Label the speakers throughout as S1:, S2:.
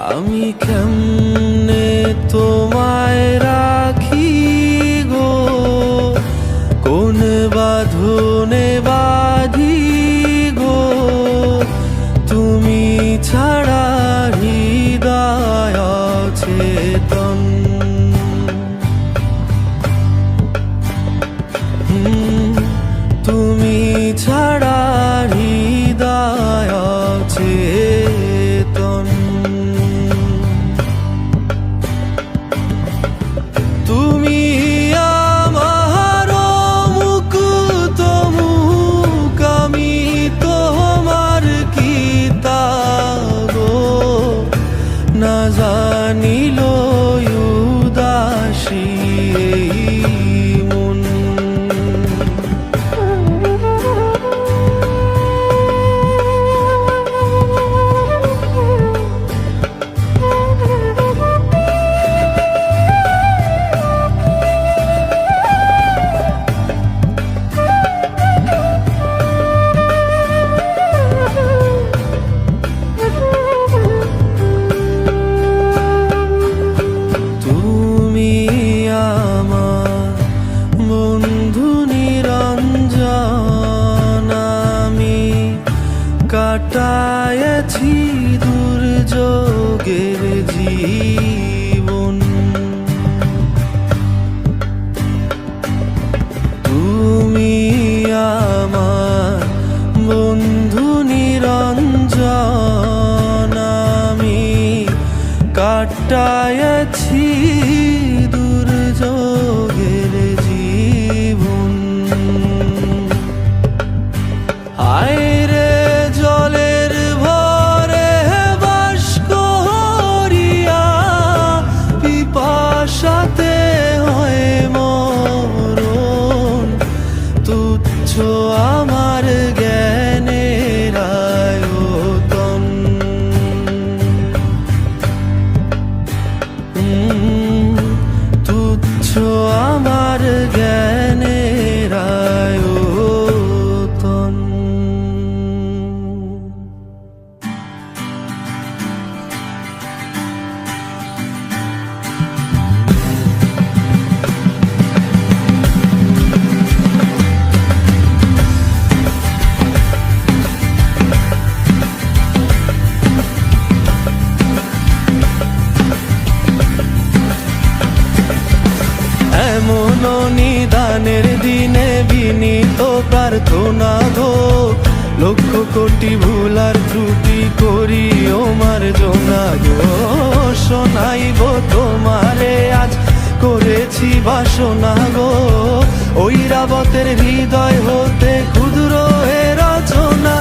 S1: আমি কেমনে তোমায় রাখি নিদানের দিনে বিনীত প্রার্থনা গো। লক্ষ কোটি ভুলার ত্রুটি করি ওমার জোনা গো। শোনাইব তোমারে, আজ করেছি বাসনা গো। ওই রাবতের হৃদয় হতে ক্ষুদ্র হে রচনা।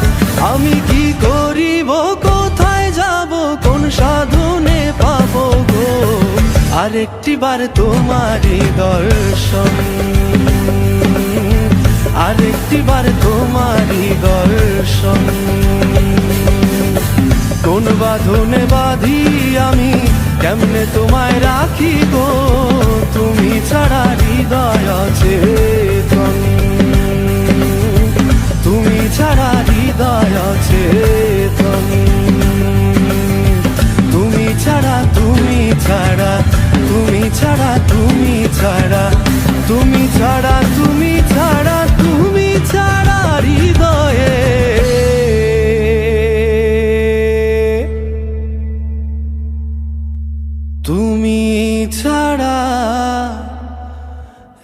S1: আমি কি করিব, কোথায় যাব, কোন সাধনে পাবো গো? আরেকটি বার তোমারই দর্শন। বাঁধনে বাঁধি আমি কেমনে তোমায় রাখি গো? তুমি ছাড়া হৃদয় চেতন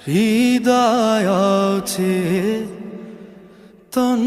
S1: হৃদয় তন্ন তন